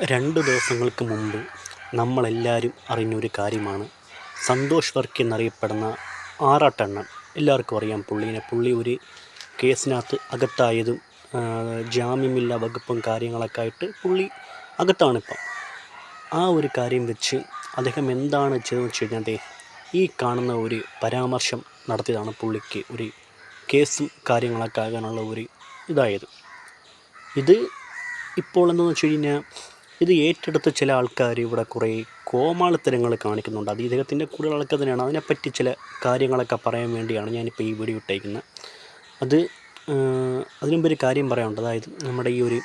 രണ്ട് ദിവസങ്ങൾക്ക് മുമ്പ് നമ്മളെല്ലാവരും അറിഞ്ഞൊരു കാര്യമാണ്. സന്തോഷ് വർക്ക് എന്നറിയപ്പെടുന്ന ആറാട്ടണ്ണൻ എല്ലാവർക്കും അറിയാം പുള്ളീനെ. പുള്ളി ഒരു കേസിനകത്ത് അകത്തായതും ജാമ്യമില്ല വകുപ്പും കാര്യങ്ങളൊക്കെ ആയിട്ട് പുള്ളി അകത്താണിപ്പം. ആ ഒരു കാര്യം വെച്ച് അദ്ദേഹം എന്താണ് ചെയ്തതെന്ന് വെച്ച് കഴിഞ്ഞാൽ ഈ കാണുന്ന ഒരു പരാമർശം നടത്തിയതാണ് പുള്ളിക്ക് ഒരു കേസും കാര്യങ്ങളൊക്കെ ആകാനുള്ള ഒരു ഇതായത്. ഇത് ഇപ്പോൾ എന്താണെന്ന് വെച്ച് കഴിഞ്ഞാൽ ഇത് ഏറ്റെടുത്ത ചില ആൾക്കാർ ഇവിടെ കുറേ കോമാളിത്തരങ്ങൾ കാണിക്കുന്നുണ്ട്. അത് ഇദ്ദേഹത്തിന്റെ കൂടുതൽ ആൾക്കാർ തന്നെയാണ്. അതിനെപ്പറ്റി ചില കാര്യങ്ങളൊക്കെ പറയാൻ വേണ്ടിയാണ് ഞാനിപ്പോൾ ഈ വീഡിയോ ഇട്ടേക്കുന്നത് അത് അതിനു മുമ്പ് ഒരു കാര്യം പറയാനുണ്ട്. അതായത് നമ്മുടെ ഈ ഒരു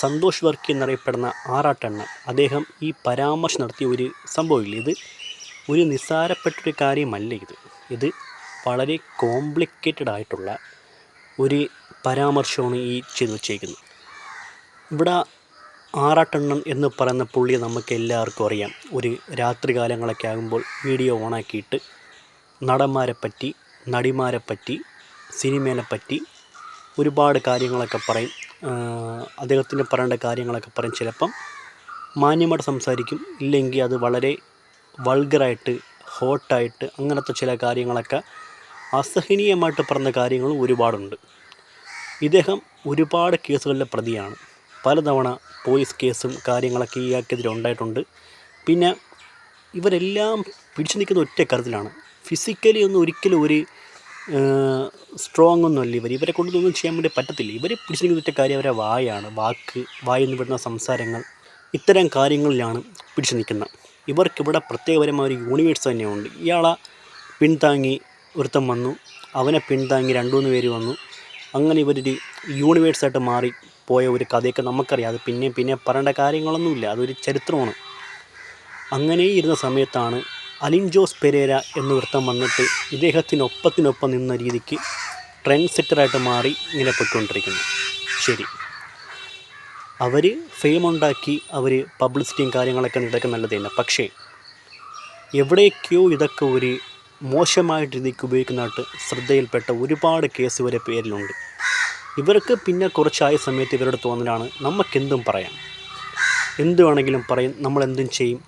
സന്തോഷ് വർക്കി എന്നറിയപ്പെടുന്ന ആറാട്ടെണ്ണ അദ്ദേഹം ഈ പരാമർശം നടത്തിയ ഒരു സംഭവമില്ല. ഇത് ഒരു നിസ്സാരപ്പെട്ടൊരു കാര്യമല്ല ഇത്. ഇത് വളരെ കോംപ്ലിക്കേറ്റഡ് ആയിട്ടുള്ള ഒരു പരാമർശമാണ് ഈ ചെയ്തു വച്ചേക്കുന്നത് ഇവിടെ ആറാട്ടെണ്ണൻ എന്ന് പറയുന്ന പുള്ളി നമുക്ക് എല്ലാവർക്കും അറിയാം. ഒരു രാത്രി കാലങ്ങളൊക്കെ ആകുമ്പോൾ വീഡിയോ ഓണാക്കിയിട്ട് നടന്മാരെ പറ്റി നടിമാരെ പറ്റി സിനിമേനെ പറ്റി ഒരുപാട് കാര്യങ്ങളൊക്കെ പറയും. അദ്ദേഹത്തിന് പറയേണ്ട കാര്യങ്ങളൊക്കെ പറയും. ചിലപ്പം മാന്യമായിട്ട് സംസാരിക്കും. ഇല്ലെങ്കിൽ അത് വളരെ വൾഗറായിട്ട് ഹോട്ടായിട്ട് അങ്ങനത്തെ ചില കാര്യങ്ങളൊക്കെ അസഹനീയമായിട്ട് പറഞ്ഞ കാര്യങ്ങളും ഒരുപാടുണ്ട്. ഇദ്ദേഹം ഒരുപാട് കേസുകളിലെ പ്രതിയാണ്. പലതവണ പോലീസ് കേസും കാര്യങ്ങളൊക്കെ ഇയാൾക്കെതിരെ ഉണ്ടായിട്ടുണ്ട്. പിന്നെ ഇവരെല്ലാം പിടിച്ചു നിൽക്കുന്ന ഒറ്റ കാര്യത്തിലാണ് ഫിസിക്കലി ഒന്നും ഒരിക്കലും ഒരു സ്ട്രോങ് ഒന്നുമല്ല ഇവർ. ഇവരെ കൊണ്ടൊന്നും ചെയ്യാൻ വേണ്ടി പറ്റത്തില്ല. ഇവർ പിടിച്ചു നിൽക്കുന്ന ഒറ്റ കാര്യം അവരെ വായാണ്. വാക്ക് വായെന്ന് വരുന്ന സംസാരങ്ങൾ ഇത്തരം കാര്യങ്ങളിലാണ് പിടിച്ചു നിൽക്കുന്നത്. ഇവർക്കിവിടെ പ്രത്യേകപരമായ ഒരു യൂണിവേഴ്സ് തന്നെയുണ്ട്. ഇയാളെ പിന്താങ്ങി ഒരുത്തം വന്നു. അവനെ പിന്താങ്ങി രണ്ടു മൂന്ന് പേര് വന്നു. അങ്ങനെ ഇവരൊരു യൂണിവേഴ്സായിട്ട് മാറി പോയ ഒരു കഥയൊക്കെ നമുക്കറിയാം. അത് പിന്നെ പിന്നെ പറയേണ്ട കാര്യങ്ങളൊന്നുമില്ല. അതൊരു ചരിത്രമാണ്. അങ്ങനെ ഇരുന്ന സമയത്താണ് അലിൻ ജോസ് പെരേര എന്ന വൃത്തം വന്നിട്ട് ഇദ്ദേഹത്തിനൊപ്പത്തിനൊപ്പം നിന്ന രീതിക്ക് ട്രെൻഡ് സെറ്ററായിട്ട് മാറി ഇങ്ങനെ പൊയ്ക്കൊണ്ടിരിക്കുന്നു. ശരി. അവർ ഫെയിം ഉണ്ടാക്കി അവർ പബ്ലിസിറ്റിയും കാര്യങ്ങളൊക്കെ ഇതൊക്കെ നല്ലത് തന്നെ. പക്ഷേ എവിടേക്കോ ഇതൊക്കെ ഒരു മോശമായ രീതിക്ക് ഉപയോഗിക്കുന്നതായിട്ട് ശ്രദ്ധയിൽപ്പെട്ട ഒരുപാട് കേസ് വരെ പേരിലുണ്ട്. ഇവർക്ക് പിന്നെ കുറച്ചായ സമയത്ത് ഇവരുടെ തോന്നലാണ് നമുക്കെന്തും പറയാം. എന്ത് വേണമെങ്കിലും പറയും നമ്മളെന്തും ചെയ്യും.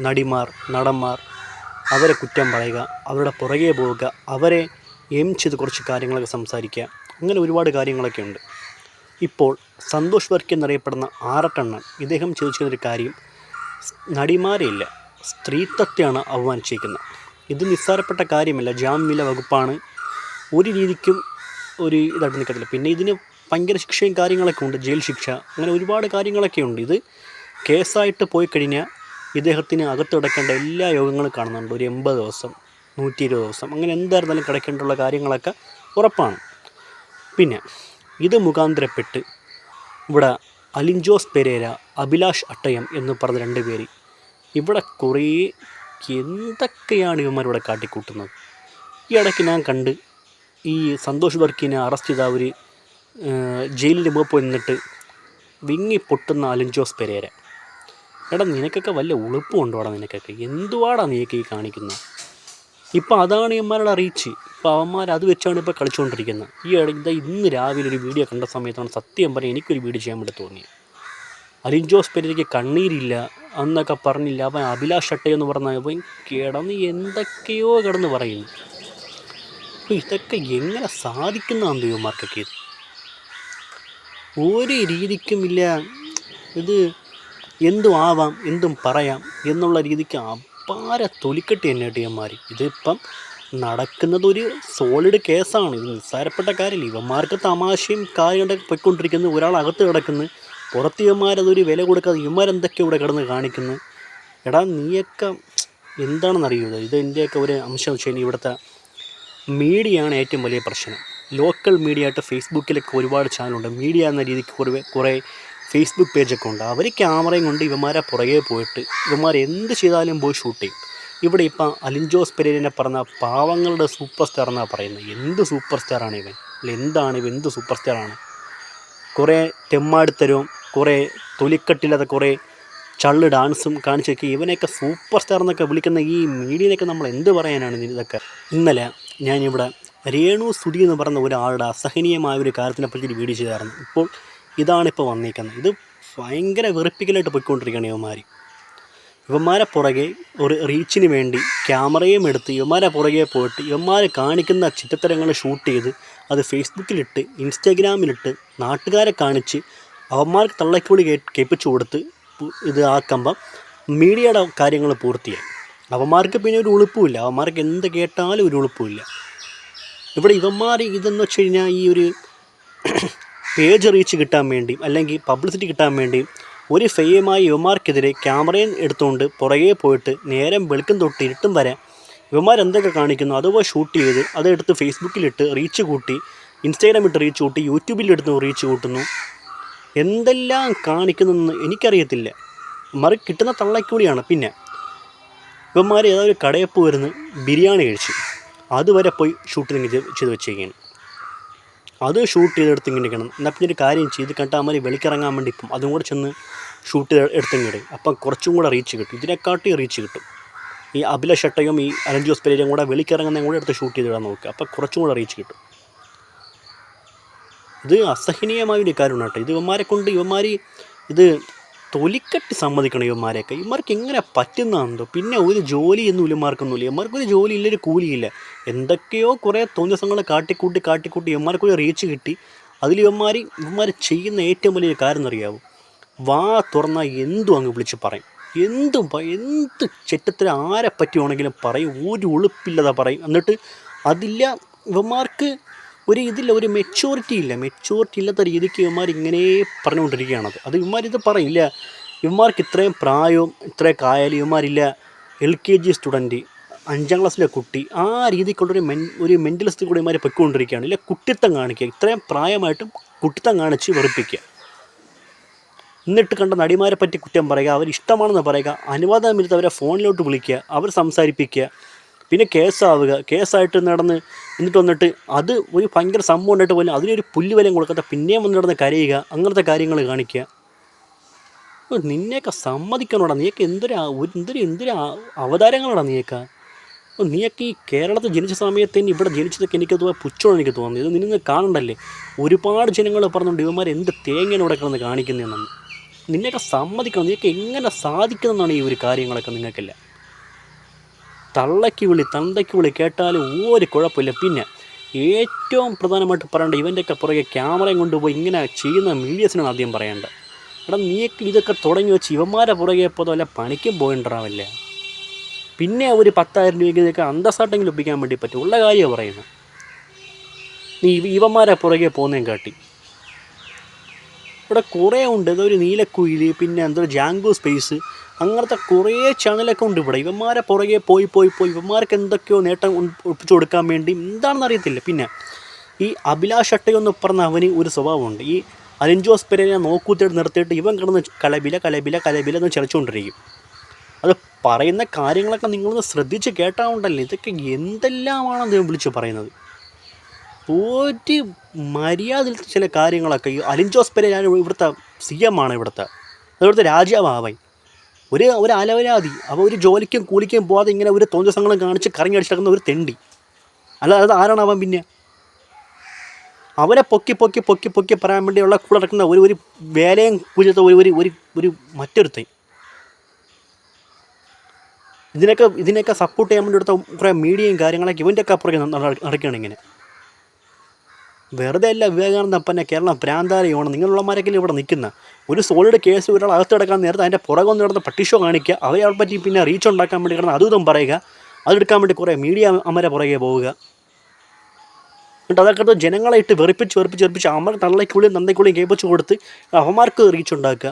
നടിമാർ നടന്മാർ അവരെ കുറ്റം പറയുക അവരുടെ പുറകെ പോവുക അവരെ എം ചെയ്ത് കുറച്ച് കാര്യങ്ങളൊക്കെ സംസാരിക്കുക. അങ്ങനെ ഒരുപാട് കാര്യങ്ങളൊക്കെ ഉണ്ട്. ഇപ്പോൾ സന്തോഷ് വർക്കി എന്നറിയപ്പെടുന്ന ആറട്ടെണ്ണൻ ഇദ്ദേഹം ചോദിച്ചിരുന്നൊരു കാര്യം. നടിമാരെ നടിമാരെയില്ല സ്ത്രീത്വത്തെയാണ് അവമാനിച്ചിരിക്കുന്നത്. ഇത് നിസ്സാരപ്പെട്ട കാര്യമല്ല. ജാമ്യമില്ല വകുപ്പാണ്. ഒരു രീതിക്കും ഒരു ഇതായിട്ട് നിൽക്കത്തില്ല. പിന്നെ ഇതിന് ഭയങ്കര ശിക്ഷയും കാര്യങ്ങളൊക്കെ ഉണ്ട്. ജയിൽ ശിക്ഷ. അങ്ങനെ ഒരുപാട് കാര്യങ്ങളൊക്കെ ഉണ്ട്. ഇത് കേസായിട്ട് പോയി കഴിഞ്ഞാൽ ഇദ്ദേഹത്തിന് അകത്ത് കിടക്കേണ്ട എല്ലാ യോഗങ്ങളും കാണുന്നുണ്ട്. ഒരു എൺപത് ദിവസം നൂറ്റി ഇരുപത് ദിവസം അങ്ങനെ എന്തായിരുന്നാലും കിടക്കേണ്ടുള്ള കാര്യങ്ങളൊക്കെ ഉറപ്പാണ്. പിന്നെ ഇത് മുഖാന്തരപ്പെട്ട് ഇവിടെ അലിൻജോസ് പെരേര അഭിലാഷ് അട്ടയം എന്ന് പറഞ്ഞ രണ്ട് പേര് ഇവിടെ കുറേ എന്തൊക്കെയാണ് ഇവന്മാരിവിടെ കാട്ടിക്കൂട്ടുന്നത്? ഈ ഇടയ്ക്ക് ഞാൻ കണ്ട് ഈ സന്തോഷ് ബർക്കിനെ അറസ്റ്റ് ചെയ്ത അവർ ജയിലിന്റെ മുമ്പ് പോയി നിന്നിട്ട് വിങ്ങി പൊട്ടുന്ന അലഞ്ചോസ് പെരേര. എടാ നിനക്കൊക്കെ വല്ല ഉളുപ്പുണ്ടോടാ നിനക്കൊക്കെ? എന്തുവാടാ നീയൊക്കെ ഈ കാണിക്കുന്നത് ഇപ്പം അതാണ് ഇവന്മാരുടെ റീച്ച് ഇപ്പോൾ അവന്മാർ അത് വെച്ചാണ് ഇപ്പോൾ കളിച്ചുകൊണ്ടിരിക്കുന്നത് ഈ ഇടയ്ക്ക് ഇന്ന് രാവിലെ ഒരു വീഡിയോ കണ്ട സമയത്താണ് സത്യം പറഞ്ഞാൽ എനിക്കൊരു വീഡിയോ ചെയ്യാൻ വേണ്ടി തോന്നിയത് അലിൻ ജോസ് പെരേരയ്ക്ക് കണ്ണീരില്ല എന്നൊക്കെ പറഞ്ഞില്ല. അവൻ അഭിലാഷ് അട്ടേ എന്ന് പറഞ്ഞ അവൻ കിടന്ന് എന്തൊക്കെയോ കിടന്ന് പറയുന്നു. അപ്പോൾ ഇതൊക്കെ എങ്ങനെ സാധിക്കുന്നതാണ് ദൈവന്മാർക്കൊക്കെ ഇത് ഒരു രീതിക്കുമില്ല ഇത് എന്തും ആവാം എന്തും പറയാം എന്നുള്ള രീതിക്ക് അപാര തൊലിക്കെട്ട് തന്നെ ടീയന്മാർ ഇതിപ്പം നടക്കുന്നത് ഒരു സോളിഡ് കേസാണ് ഇത് നിസ്സാരപ്പെട്ട കാര്യമില്ല ഇവന്മാർക്ക് തമാശയും കാര്യങ്ങളൊക്കെ പൊയ്ക്കൊണ്ടിരിക്കുന്നു. ഒരാൾ അകത്ത് കിടക്കുന്നു. പുറത്ത് ഇവന്മാരതൊരു വില കൊടുക്കാതെ ഇവന്മാരെന്തൊക്കെ ഇവിടെ കിടന്ന് കാണിക്കുന്നു? എടാ നീയൊക്കെ എന്താണെന്നറിയോ? ഇത് ഇതിന്റെയൊക്കെ ഒരു അംശം വെച്ച് ഇവിടുത്തെ മീഡിയയാണ് ഏറ്റവും വലിയ പ്രശ്നം. ലോക്കൽ മീഡിയ ആയിട്ട് ഫേസ്ബുക്കിലൊക്കെ ഒരുപാട് ചാനലുണ്ട്. മീഡിയ എന്ന രീതിക്ക് കുറേ കുറേ ഫേസ്ബുക്ക് പേജൊക്കെ ഉണ്ട്. അവർ ക്യാമറയും കൊണ്ട് ഇവന്മാരെ പുറകെ പോയിട്ട് ഇവന്മാർ എന്ത് ചെയ്താലും പോയി ഷൂട്ട് ചെയ്യും. ഇവിടെ ഇപ്പം അലിൻജോസ് പെരേരിനെ പറഞ്ഞ പാവങ്ങളുടെ സൂപ്പർ സ്റ്റാർ എന്നാണ് പറയുന്നത്. എന്ത് സൂപ്പർ സ്റ്റാറാണ് ഇവൻ? അല്ല എന്താണ് ഇവൻ? എന്ത് സൂപ്പർ സ്റ്റാറാണ് കുറേ തെമ്മാടിത്തരവും കുറേ തൊലിക്കട്ടില്ലാതെ കുറേ ചള്ള് ഡാൻസും കാണിച്ചൊക്കെ ഇവനെയൊക്കെ സൂപ്പർ സ്റ്റാർ എന്നൊക്കെ വിളിക്കുന്ന ഈ മീഡിയയിലൊക്കെ നമ്മൾ എന്ത് പറയാനാണ് ഇതൊക്കെ? ഇന്നലെ ഞാനിവിടെ രേണു സുധി എന്ന് പറയുന്ന ഒരാളുടെ അസഹനീയമായ ഒരു കാര്യത്തിനെ പറ്റി വീഡിയോ ചെയ്തായിരുന്നു. ഇപ്പോൾ ഇതാണിപ്പോൾ വന്നിരിക്കുന്നത് ഇത് ഭയങ്കര വെറുപ്പിക്കലായിട്ട് പോയിക്കൊണ്ടിരിക്കുകയാണ് ഇവന്മാർ ഇവന്മാരെ പുറകെ ഒരു റീച്ചിന് വേണ്ടി ക്യാമറയും എടുത്ത് ഇവന്മാരെ പുറകെ പോയിട്ട് ഇവന്മാർ കാണിക്കുന്ന ചിത്രത്തരങ്ങൾ ഷൂട്ട് ചെയ്ത് അത് ഫേസ്ബുക്കിലിട്ട് ഇൻസ്റ്റാഗ്രാമിലിട്ട് നാട്ടുകാരെ കാണിച്ച് അവന്മാർക്ക് തള്ളക്കൂടി കേ കേൾപ്പിച്ചു കൊടുത്ത് ഇത് ആക്കുമ്പം മീഡിയയുടെ കാര്യങ്ങൾ പൂർത്തിയായി. അവന്മാർക്ക് പിന്നെ ഒരു ഉളുപ്പുമില്ല. അവന്മാർക്ക് എന്ത് കേട്ടാലും ഒരു ഉളുപ്പുമില്ല. ഇവിടെ ഇവന്മാർ ഇതെന്ന് വെച്ച് കഴിഞ്ഞാൽ ഈ ഒരു പേജ് റീച്ച് കിട്ടാൻ വേണ്ടി അല്ലെങ്കിൽ പബ്ലിസിറ്റി കിട്ടാൻ വേണ്ടി ഒരു ഫെയ്യമായി യുവമാർക്കെതിരെ ക്യാമറയും എടുത്തുകൊണ്ട് പുറകെ പോയിട്ട് നേരം വെളുക്കും തൊട്ട് ഇരുട്ടും വരെ ഇവന്മാർ എന്തൊക്കെ കാണിക്കുന്നു അതുപോലെ ഷൂട്ട് ചെയ്ത് അതെടുത്ത് ഫേസ്ബുക്കിലിട്ട് റീച്ച് കൂട്ടി ഇൻസ്റ്റാഗ്രാമിട്ട് റീച്ച് കൂട്ടി യൂട്യൂബിലെടുത്ത് റീച്ച് കൂട്ടുന്നു. എന്തെല്ലാം കാണിക്കുന്നതെന്ന് എനിക്കറിയത്തില്ല. മറി കിട്ടുന്ന തള്ളക്കൂടിയാണ് പിന്നെ ഇവന്മാർ ഏതൊരു കടയിൽ പോയിരുന്ന് ബിരിയാണി കഴിച്ചു. അതുവരെ പോയി ഷൂട്ടിങ് ചെയ്ത് വെച്ചേക്കാണ് അത് ഷൂട്ട് ചെയ്തെടുത്ത് ഇങ്ങനെ ഇരിക്കണം. എന്നാൽ പിന്നെ ഒരു കാര്യം ചെയ്ത് കണ്ടാൽ മതി വെളിക്കിറങ്ങാൻ വേണ്ടി ഇപ്പം അതും കൂടെ ചെന്ന് ഷൂട്ട് ചെയ്ത് എടുത്തിങ്ങിടും അപ്പം കുറച്ചും കൂടെ റീച്ച് കിട്ടും. ഇതിനെക്കാട്ടി റീച്ച് കിട്ടും. ഈ അഭില ഷട്ടയും ഈ അലഞ്ചി പെരേരും കൂടെ വെളിക്കിറങ്ങുന്നതും കൂടെ എടുത്ത് ഷൂട്ട് ചെയ്തിടാൻ നോക്കുക. അപ്പം കുറച്ചും കൂടെ റീച്ച് കിട്ടും. ഇത് അസഹനീയമായ ഒരു കാര്യമാണ് കേട്ടോ ഇത് ഇവന്മാരെ കൊണ്ട് ഇവന്മാർ ഇത് തൊലിക്കട്ടി സമ്മതിക്കണം ഇവന്മാരെയൊക്കെ. ഇവന്മാർക്ക് എങ്ങനെ പറ്റുന്നതാണെന്തോ. പിന്നെ ഒരു ജോലിയൊന്നും ഇവന്മാർക്കൊന്നുമില്ല. ഇവന്മാർക്കൊരു ജോലി ഇല്ല ഒരു കൂലിയില്ല. എന്തൊക്കെയോ കുറേ തോന്നിയസങ്ങൾ കാട്ടിക്കൂട്ടി കാട്ടിക്കൂട്ടി ഇവന്മാർക്കൊരു റീച്ച് കിട്ടി. അതിൽ ഇവന്മാർ ഇവന്മാർ ചെയ്യുന്ന ഏറ്റവും വലിയ കാര്യം എന്നറിയാവും? വാ തുറന്നാൽ എന്തും അങ്ങ് വിളിച്ച് പറയും. എന്തും എന്ത് ചെറ്റത്തിന് ആരെ പറ്റുവാണെങ്കിലും പറയും. ഒരു ഉളുപ്പില്ലാതെ പറയും. എന്നിട്ട് അതില്ല ഇവന്മാർക്ക് ഒരു ഇതില്ല ഒരു മെച്ചൂരിറ്റി ഇല്ല. മെച്ചൂരിറ്റി ഇല്ലാത്ത രീതിക്ക് ഇവന്മാർ ഇങ്ങനെ പറഞ്ഞുകൊണ്ടിരിക്കുകയാണത് അത് ഇവന്മാർ ഇത് പറയില്ല. ഇവന്മാർക്ക് ഇത്രയും പ്രായവും ഇത്രയും കായാലും ഇവന്മാരില്ല. എൽ കെ ജി സ്റ്റുഡന്റ് അഞ്ചാം ക്ലാസ്സിലെ കുട്ടി ആ രീതിക്കുള്ളൊരു മെൻ ഒരു മെന്റലിസ്റ്റ് കൂടി ഇവന്മാർ പൊയ്ക്കൊണ്ടിരിക്കുകയാണ്. ഇല്ല കുട്ടിത്തം കാണിക്കുക. ഇത്രയും പ്രായമായിട്ടും കുട്ടിത്തം കാണിച്ച് വെറുപ്പിക്കുക. എന്നിട്ട് കണ്ട നടിമാരെ പറ്റി കുറ്റം പറയുക അവർ ഇഷ്ടമാണെന്ന് പറയുക അനുവാദമില്ലാത്ത അവരെ ഫോണിലോട്ട് വിളിക്കുക അവർ സംസാരിപ്പിക്കുക പിന്നെ കേസാവുക കേസായിട്ട് നടന്ന് എന്നിട്ട് വന്നിട്ട് അത് ഒരു ഭയങ്കര സംഭവം ഉണ്ടായിട്ട് പോലും അതിനൊരു പുല്ല് വിലയും കൊടുക്കാത്ത പിന്നെയും വന്ന് നടന്ന് കരയുക അങ്ങനത്തെ കാര്യങ്ങൾ കാണിക്കുക. നിന്നെയൊക്കെ സമ്മതിക്കണോടാ നീയൊക്കെ എന്തൊരു എന്തൊരു എന്തൊരു അവതാരങ്ങളാടാ നീയൊക്കെ. നീയൊക്കെ ഈ കേരളത്തിൽ ജനിച്ച സമയത്ത് തന്നെ ഇവിടെ ജനിച്ചതൊക്കെ എനിക്കത് പുച്ഛമാണ് എനിക്ക് തോന്നുന്നത്. ഇത് നിന്ന് കാണണ്ടല്ലേ? ഒരുപാട് ജനങ്ങൾ പറഞ്ഞുകൊണ്ട് ഇവന്മാർ എന്ത് തേങ്ങയാണ് ഇവിടെ കിടന്ന് കാണിക്കുന്നതെന്നാണ് നിന്നെയൊക്കെ സമ്മതിക്കണം നീയൊക്കെ എങ്ങനെ സാധിക്കുന്നതെന്നാണ് ഈ ഒരു കാര്യങ്ങളൊക്കെ നിങ്ങൾക്കില്ല? തള്ളയ്ക്ക് വിളി തന്തയ്ക്ക് വിളി കേട്ടാലും ഒരു കുഴപ്പമില്ല. പിന്നെ ഏറ്റവും പ്രധാനമായിട്ട് പറയേണ്ട ഇവന്റെയൊക്കെ പുറകെ ക്യാമറയും കൊണ്ടുപോയി ഇങ്ങനെ ചെയ്യുന്ന മീഡിയസിനാണ് ആദ്യം പറയേണ്ടത് എടാ നീ ഇതൊക്കെ തുടങ്ങി വെച്ച് ഇവന്മാരെ പുറകെ പോലെ അല്ല പണിക്കും പോയിണ്ടാവില്ല? പിന്നെ ഒരു പത്തായിരം രൂപയ്ക്ക് ഇതൊക്കെ അന്തസ്സായിട്ടെങ്കിലും ഒപ്പിക്കാൻ വേണ്ടി പറ്റും. ഉള്ള കാര്യമാണ് പറയുന്നത്. നീ ഇവന്മാരെ പുറകെ പോകുന്നതും കാട്ടി. ഇവിടെ കുറേ ഉണ്ട്. ഇതൊരു നീലക്കുയിൽ പിന്നെ എന്തോ ജാങ്കോ സ്പേസ് അങ്ങനത്തെ കുറേ ചാനലൊക്കെ ഉണ്ട് ഇവിടെ. ഇവന്മാരെ പുറകെ പോയി പോയി പോയി ഇവന്മാർക്ക് എന്തൊക്കെയോ നേട്ടം ഒപ്പിച്ചു കൊടുക്കാൻ വേണ്ടി എന്താണെന്ന് അറിയത്തില്ല. പിന്നെ ഈ അഭിലാഷ് അട്ടയെന്ന് പറഞ്ഞ അവന് ഒരു സ്വഭാവമുണ്ട്. ഈ അലിൻജോസ് പെരേനെ നോക്കൂത്തിട്ട് നിർത്തിയിട്ട് ഇവൻ കിടന്ന് കലബില കലബില കലബില എന്ന് ചലിച്ചുകൊണ്ടിരിക്കും. അത് പറയുന്ന കാര്യങ്ങളൊക്കെ നിങ്ങളൊന്ന് ശ്രദ്ധിച്ച് കേട്ടാവുണ്ടല്ലോ ഇതൊക്കെ എന്തെല്ലാമാണ് അദ്ദേഹം വിളിച്ച് പറയുന്നത്. ഒരു മര്യാദ ചില കാര്യങ്ങളൊക്കെ ഈ അലിൻജോസ് പെരേ ഞാൻ ഇവിടുത്തെ സി എം ആണ് ഇവിടുത്തെ. ഇവിടുത്തെ രാജാവാവൻ ഒരു ഒരു അലവരാതി അപ്പോൾ ഒരു ജോലിക്കും കൂലിക്കും പോകാതെ ഇങ്ങനെ ഒരു തോന്നിയസങ്ങളും കാണിച്ച് കറങ്ങി അടിച്ചിടക്കുന്ന ഒരു തെണ്ടി. അല്ല അത് ആരാണ് അവൻ പിന്നെ? അവനെ പൊക്കി പൊക്കി പൊക്കി പൊക്കി പറയാൻ വേണ്ടിയുള്ള കൂടെ നടക്കുന്ന ഒരു ഒരു വേലയും കുഴിച്ച ഒരു ഒരു ഒരു ഒരു മറ്റൊരുത്തൻ. ഇതിനൊക്കെ ഇതിനൊക്കെ സപ്പോർട്ട് ചെയ്യാൻ വേണ്ടി എടുത്ത കുറേ മീഡിയയും കാര്യങ്ങളൊക്കെ ഇവന്റെ ഒക്കെ അപ്പുറം നടക്കുകയാണ് ഇങ്ങനെ. വെറുതെ അല്ല വിവേകാനന്ദ അപ്പനെ കേരളം പ്രാന്താരയാണ് നിങ്ങളുള്ളമാരൊക്കെ ഇവിടെ നിൽക്കുന്ന ഒരു സോളിഡ് കേസ് ഒരാൾ അകത്ത് കിടക്കാൻ നേരത്തെ അതിന്റെ പുറകെ ഒന്ന് നടന്ന പട്ടിഷോ കാണിക്കുക അവരെ പറ്റി പിന്നെ റീച്ച് ഉണ്ടാക്കാൻ വേണ്ടി കിടന്ന് അതും പറയുക. അതെടുക്കാൻ വേണ്ടി കുറേ മീഡിയ അമ്മരെ പുറകെ പോവുക. എന്നിട്ട് അതൊക്കെ ജനങ്ങളെ ഇട്ട് വെറുപ്പിച്ച് വെറുപ്പിച്ച് വെറുപ്പിച്ച് അമ്മ തള്ളയ്ക്കുള്ളിയും നന്ദയ്ക്കുള്ളിൽ കേൾപ്പിച്ച് കൊടുത്ത് അവന്മാർക്ക് റീച്ച് ഉണ്ടാക്കുക.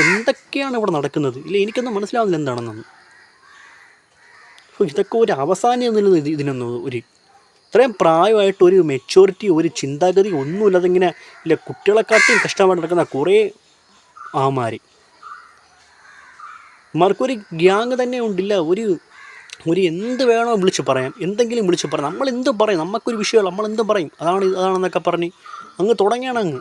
എന്തൊക്കെയാണ് ഇവിടെ നടക്കുന്നത്? ഇല്ല എനിക്കൊന്നും മനസ്സിലാവുന്നില്ല എന്താണെന്നൊന്നും. ഇതൊക്കെ ഒരു അവസാനം ഇതിനൊന്നും ഒരു ഇത്രയും പ്രായമായിട്ട് ഒരു മെച്യൂരിറ്റി ഒരു ചിന്താഗതി ഒന്നുമില്ലാതെ ഇങ്ങനെ ഇല്ല കുട്ടികളെക്കാട്ടിയും കഷ്ടമായിട്ട് നടക്കുന്ന കുറേ ആമാര് ഇമാർക്കൊരു ഗ്യാങ് തന്നെ ഉണ്ടില്ല. ഒരു ഒരു എന്ത് വേണോ വിളിച്ച് പറയാം. എന്തെങ്കിലും വിളിച്ച് പറയാം. നമ്മൾ എന്ത് പറയും? നമുക്കൊരു വിഷയമല്ല നമ്മൾ എന്ത് പറയും? അതാണ് അതാണെന്നൊക്കെ പറഞ്ഞ് അങ്ങ് തുടങ്ങിയാണ് അങ്ങ്.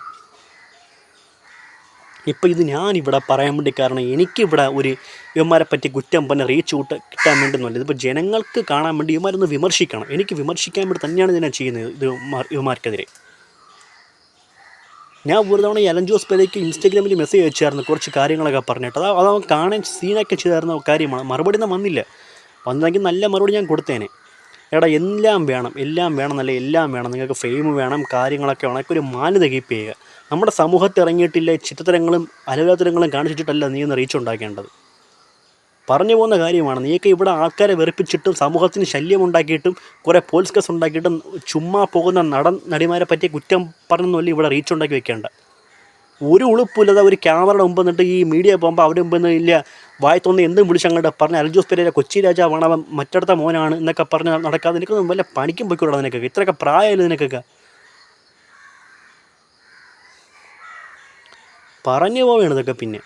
ഇപ്പം ഇത് ഞാനിവിടെ പറയാൻ വേണ്ടി കാരണം എനിക്കിവിടെ ഒരു ഇവന്മാരെ പറ്റി കുറ്റം പറഞ്ഞ് റീച്ച് കൂട്ട കിട്ടാൻ വേണ്ടി ഒന്നുമല്ല. ഇതിപ്പോൾ ജനങ്ങൾക്ക് കാണാൻ വേണ്ടി ഇവന്മാരൊന്ന് വിമർശിക്കണം. എനിക്ക് വിമർശിക്കാൻ വേണ്ടി തന്നെയാണ് ഞാൻ ചെയ്യുന്നത് ഇത് ഇവന്മാർ- ഇവന്മാർക്കെതിരെ. ഞാൻ ഒരു തവണ എലഞ്ചോസ് പേരേക്ക് ഇൻസ്റ്റാഗ്രാമിൽ മെസ്സേജ് അയച്ചായിരുന്നു. കുറച്ച് കാര്യങ്ങളൊക്കെ പറഞ്ഞിട്ട്. അത് അത് അവൻ കാണാൻ സീനൊക്കെ ചെയ്തായിരുന്ന കാര്യമാണ്. മറുപടി ഒന്നും വന്നില്ല. വന്നെങ്കിൽ നല്ല മറുപടി ഞാൻ കൊടുത്തേനെ. എടാ എല്ലാം വേണം. എല്ലാം വേണം എന്നല്ല എല്ലാം വേണം. നിങ്ങൾക്ക് ഫെയിം വേണം കാര്യങ്ങളൊക്കെ വേണം. ഒരു മാന്യത കീപ്പ് ചെയ്യുക. നമ്മുടെ സമൂഹത്തിൽ ഇറങ്ങിയിട്ടില്ല ചിത്രത്തരങ്ങളും അലവലാത്തരങ്ങളും കാണിച്ചിട്ടല്ല നീ ഒന്ന് റീച്ച് ഉണ്ടാക്കേണ്ടത്. പറഞ്ഞു പോകുന്ന കാര്യമാണ് നീയൊക്കെ ഇവിടെ ആൾക്കാരെ വെറുപ്പിച്ചിട്ടും സമൂഹത്തിന് ശല്യം ഉണ്ടാക്കിയിട്ടും കുറേ പോലീസ് കേസ് ഉണ്ടാക്കിയിട്ടും ചുമ്മാ പോകുന്ന നടൻ നടിമാരെ പറ്റിയ കുറ്റം പറഞ്ഞൊന്നുമല്ല ഇവിടെ റീച്ച് ഉണ്ടാക്കി വെക്കേണ്ട. ഒരു ഉളുപ്പില്ലാതെ ഒരു ക്യാമറയുടെ മുമ്പ് നിന്നിട്ട് ഈ മീഡിയ പോകുമ്പോൾ അവരുടെ മുമ്പ് ഇല്ല വായി തോന്നി എന്തും വിളിച്ച് അങ്ങോട്ട് പറഞ്ഞ അൽജോസ് പെരേര കൊച്ചി രാജാവാണ് അവൻ മറ്റടുത്ത മോനാണ് എന്നൊക്കെ പറഞ്ഞ് നടക്കാതെ നിനക്കൊന്നും വല്ല പണിക്കും പോയിക്കൂടാ നിനക്കൊക്കെ? ഇത്രയൊക്കെ പ്രായമല്ലേ നിനക്കൊക്കെ? പറഞ്ഞു പോവുകയാണ് ഇതൊക്കെ പിന്നെ.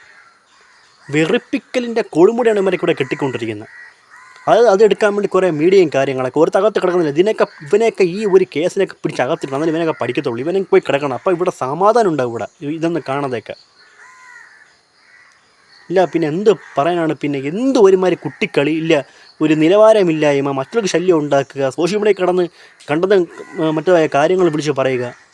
വെറുപ്പിക്കലിന്റെ കൊടുമുടിയാണ് ഇവരെ കൂടെ കെട്ടിക്കൊണ്ടിരിക്കുന്നത്. അത് അതെടുക്കാൻ വേണ്ടി കുറേ മീഡിയയും കാര്യങ്ങളൊക്കെ ഒരു തകർത്ത് കിടക്കുന്നില്ല. ഇതിനൊക്കെ ഇവനെയൊക്കെ ഈ ഒരു കേസിനൊക്കെ പിടിച്ച് അകത്തിട്ട് എന്നാൽ ഇവനൊക്കെ പഠിക്കത്തുള്ളൂ. ഇവനെ പോയി കിടക്കണം. അപ്പോൾ ഇവിടെ സമാധാനം ഉണ്ടാവും ഇവിടെ. ഇതൊന്ന് കാണാതെയൊക്കെ. ഇല്ല പിന്നെ എന്ത് പറയാനാണ് പിന്നെ? എന്ത് ഒരുമാതിരി കുട്ടിക്കളി? ഇല്ല ഒരു നിലവാരമില്ലായ്മ മറ്റുള്ളവർക്ക് ശല്യം ഉണ്ടാക്കുക സോഷ്യൽ മീഡിയ കിടന്ന് കണ്ടതും മറ്റേതായ കാര്യങ്ങൾ വിളിച്ച് പറയുക.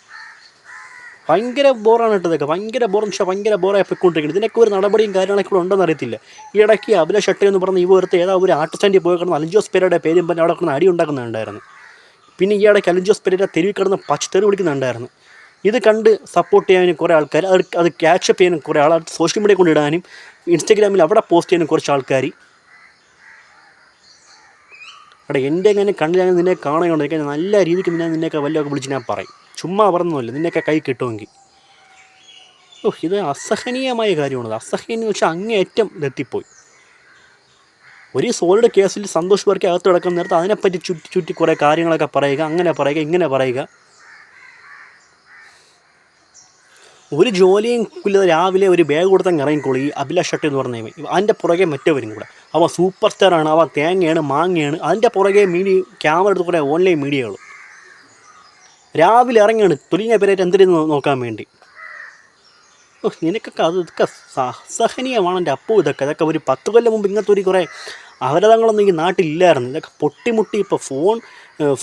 ഭയങ്കര ബോറാണ് കേട്ടോ ഭയങ്കര ബോറെന്ന് വെച്ചാൽ ഭയങ്കര ബോറായി പോയിക്കൊണ്ടിരിക്കുന്നത് ഇതിനൊക്കെ ഒരു നടപടിയും കാര്യങ്ങളൊക്കെ ഇവിടെ ഉണ്ടെന്ന് അറിയത്തില്ല. ഈ ഇടയ്ക്ക് അഭിലാഷ് ഷട്ടി എന്ന് പറഞ്ഞ ഈ ഒരുത്ത് ഏതാ ഒരു ആർട്ടിസ്റ്റാൻഡിൽ പോയി കിടന്ന് അലഞ്ചോസ് പേരുടെ പേരും പറഞ്ഞ് അവിടെ കിടന്ന് അടി ഉണ്ടാക്കുന്നുണ്ടായിരുന്നു. പിന്നെ ഈ ഇടയ്ക്ക് അലഞ്ചോസ് പേരുടെ തെരുവിൽ കിടന്ന് പച്ചത്തെറി വിളിക്കുന്നുണ്ടായിരുന്നു. ഇത് കണ്ട് സപ്പോർട്ട് ചെയ്യാനും കുറേ ആൾക്കാർ അത് അത് ക്യാച്ചപ്പ് ചെയ്യാനും കുറേ ആൾ സോഷ്യൽ മീഡിയ കൊണ്ടിടാനും ഇൻസ്റ്റഗ്രാമിൽ അവിടെ പോസ്റ്റ് ചെയ്യാനും കുറച്ച് ആൾക്കാർ എടാ എന്റെ എങ്ങനെ കണ്ടില്ല ഞാൻ നിന്നെ ഞാൻ നല്ല രീതിക്ക് ഞാൻ നിന്നെയൊക്കെ വല്ലതൊക്കെ വിളിച്ച് ഞാൻ പറയും. ചുമ്മാ പറഞ്ഞൊന്നുമില്ല. നിന്നെയൊക്കെ കൈ കിട്ടുമെങ്കിൽ. ഓ ഇത് അസഹനീയമായ കാര്യമാണ് അസഹനീയം എന്ന് വെച്ചാൽ അങ്ങേയറ്റം ഇതെത്തിപ്പോയി. ഒരു സോളിഡ് കേസിൽ സന്തോഷ് പേർക്ക് അകത്ത് കിടക്കുന്ന നേരത്ത് അതിനെപ്പറ്റി ചുറ്റി ചുറ്റി കുറേ കാര്യങ്ങളൊക്കെ പറയുക അങ്ങനെ പറയുക ഇങ്ങനെ പറയുക. ഒരു ജോലിയും ഇല്ലാതെ രാവിലെ ഒരു ബാഗ് കൊടുത്തങ്ങ് ഇറങ്ങിക്കോളൂ. ഈ അഭിലാഷ് ഷട്ടി എന്ന് പറഞ്ഞ. അതിന്റെ പുറകെ മറ്റവരും കൂടെ. അവ സൂപ്പർ സ്റ്റാറാണ് അവ തേങ്ങയാണ് മാങ്ങയാണ്. അതിന്റെ പുറകെ മീഡിയ ക്യാമറ എടുത്ത് കുറേ ഓൺലൈൻ മീഡിയകൾ രാവിലെ ഇറങ്ങിയാണ് തുലിഞ്ഞ പേരായിട്ട് എന്തിനു നോക്കാൻ വേണ്ടി? ഓ നിനക്കൊക്കെ അത് ഇതൊക്കെ സഹനീയമാണ് എന്റെ അപ്പു ഇതൊക്കെ. ഇതൊക്കെ ഒരു പത്ത് കൊല്ലം മുമ്പ് ഇങ്ങനത്തെ ഒരു കുറേ അവരതങ്ങളൊന്നും ഈ നാട്ടിലില്ലായിരുന്നു. ഇതൊക്കെ പൊട്ടിമുട്ടി ഇപ്പോൾ ഫോൺ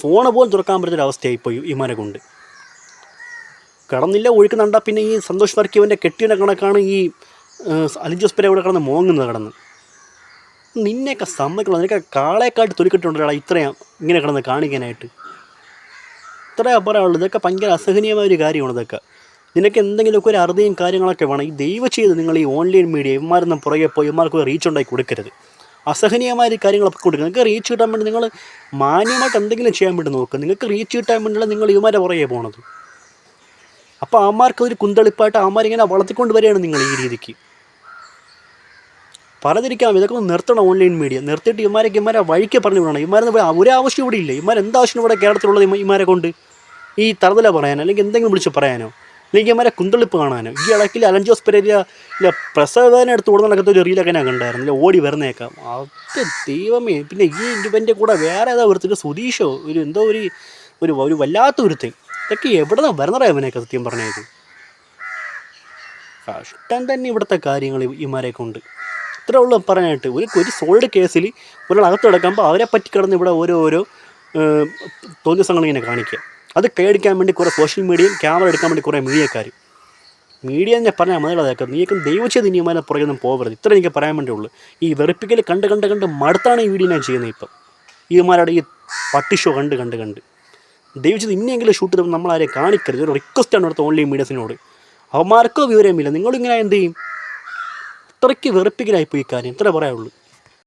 ഫോൺ പോലും തുറക്കാൻ പറ്റുന്നൊരവസ്ഥയായിപ്പോയി ഇമാരെ കൊണ്ട്. കിടന്നില്ല ഒഴുക്കുന്നുണ്ട. പിന്നെ ഈ സന്തോഷ് വർക്കിയവന്റെ കെട്ടിയുടെ കണക്കാണ് ഈ അലിജോസ് പെര ഇവിടെ കിടന്ന് മോങ്ങുന്നത് കിടന്ന്. നിന്നെയൊക്കെ സമ്മതിക്കണം. നിനക്ക് കാളേക്കാട്ട് തൊലിക്കെട്ടുണ്ടല്ലോ ഇത്രയും ഇങ്ങനെ കിടന്ന് കാണിക്കാനായിട്ട്. ഇത്രയാ പറയാനുള്ളൂ ഇതൊക്കെ ഭയങ്കര അസഹനീയമായ ഒരു കാര്യമാണ് ഇതൊക്കെ. നിനക്ക് എന്തെങ്കിലുമൊക്കെ ഒരു അറുതിയും കാര്യങ്ങളൊക്കെ വേണം. ഈ ദൈവ ചെയ്ത് നിങ്ങൾ ഈ ഓൺലൈൻ മീഡിയ ഇമാരൊന്നും പുറകെ പോയി ഇമാർക്ക് റീച്ച് ഉണ്ടാക്കി കൊടുക്കരുത്. അസഹനീയമായ ഒരു കാര്യങ്ങളൊക്കെ കൊടുക്കുക നിങ്ങൾക്ക് റീച്ച് കിട്ടാൻ വേണ്ടി നിങ്ങൾ മാന്യമായിട്ട് എന്തെങ്കിലും ചെയ്യാൻ വേണ്ടി നോക്കുക നിങ്ങൾക്ക് റീച്ച് കിട്ടാൻ വേണ്ടിയുള്ള നിങ്ങൾ ഇവന്മാരെ പുറകെ പോണത്. അപ്പോൾ അമ്മമാർക്ക് ഒരു കുന്തളിപ്പായിട്ട് അമ്മമാരിങ്ങനെ വളർത്തിക്കൊണ്ട് വരികയാണ് നിങ്ങൾ ഈ രീതിക്ക്. പറഞ്ഞിരിക്കാം ഇതൊക്കെ ഒന്ന് നിർത്തണം ഓൺലൈൻ മീഡിയ നിർത്തിയിട്ട് ഇമാരൊക്കെ ഇമാരെ വഴിക്ക് പറഞ്ഞു വിടണം. ഇമാരെന്ന് ഇവിടെ ഒരു ആവശ്യം ഇവിടെ ഇല്ല. ഇമാർ എന്താവശ്യം ഇവിടെ കേരളത്തിലുള്ളത് ഇമാരെ കൊണ്ട്? ഈ തറുതല പറയാനോ? അല്ലെങ്കിൽ എന്തെങ്കിലും വിളിച്ച് പറയാനോ? അല്ലെങ്കിൽ ഇമാരെ കുന്തളിപ്പ് കാണാനോ? ഈ ഇടയ്ക്കിൽ അലഞ്ചോസ് പെരേര ഇല്ല പ്രസവവേദന എടുത്ത് ഓടുന്ന ഒരു റീലൊക്കെ ഞാൻ കണ്ടായിരുന്നു. ഇല്ല ഓടി വരുന്നേക്കാം. അത് ദൈവമേ. പിന്നെ ഈ ഇവന്റെ കൂടെ വേറെ ഏതാ ഒരുത്തിന്റെ സുധീഷോ ഒരു എന്തോ ഒരു ഒരു വല്ലാത്ത ഒരുത്തൻ. ഇതൊക്കെ എവിടെ നിന്നാണ് വരുന്നതാ ഇവനെയൊക്കെ സത്യം പറഞ്ഞത് കഷ്ടം തന്നെ ഇവിടുത്തെ കാര്യങ്ങൾ ഇമാരെ കൊണ്ട്. ഇത്രേ ഉള്ളൂ പറയാനായിട്ട് ഒരു ഒരു സോൾഡ് കേസിൽ ഒരാൾ അകത്ത് കിടക്കുമ്പോൾ അവരെ പറ്റി കിടന്ന് ഇവിടെ ഓരോ ഓരോ തോന്നിയസങ്ങൾ ഇങ്ങനെ കാണിക്കുക. അത് കൈയടിക്കാൻ വേണ്ടി കുറേ സോഷ്യൽ മീഡിയയും ക്യാമറ എടുക്കാൻ വേണ്ടി കുറേ മീഡിയക്കാർ മീഡിയ ഞാൻ പറഞ്ഞാൽ മതിയാക്കുക നീയൊക്കെ ദൈവച്ചത് ഇനിയുമാരെ പുറകെ ഒന്നും പോകരുത് ഇത്ര എനിക്ക് പറയാൻ വേണ്ടിയുള്ളൂ ഈ വെറുപ്പിക്കൽ കണ്ട് കണ്ട് കണ്ട് മടുത്താണ് ഈ വീഡിയോ ഞാൻ ചെയ്യുന്നത് ഇപ്പം. ഈമാരുടെ ഈ പട്ടി ഷോ കണ്ട് കണ്ട് കണ്ട്. ദൈവച്ചത് ഇനിയെങ്കിലും ഷൂട്ട് ചെയ്തപ്പോൾ നമ്മളാരെ കാണിക്കരുത്. ഒരു റിക്വസ്റ്റ് റിക്വസ്റ്റാണ് അടുത്ത ഓൺലൈൻ മീഡിയസിനോട് അവന്മാർക്കോ വിവരമില്ല. നിങ്ങളിങ്ങനെ എന്ത് ചെയ്യും? ഇത്രയ്ക്ക് വെറുപ്പിക്കലായിപ്പോയി കാര്യം. ഇത്ര പറയാനുള്ളൂ.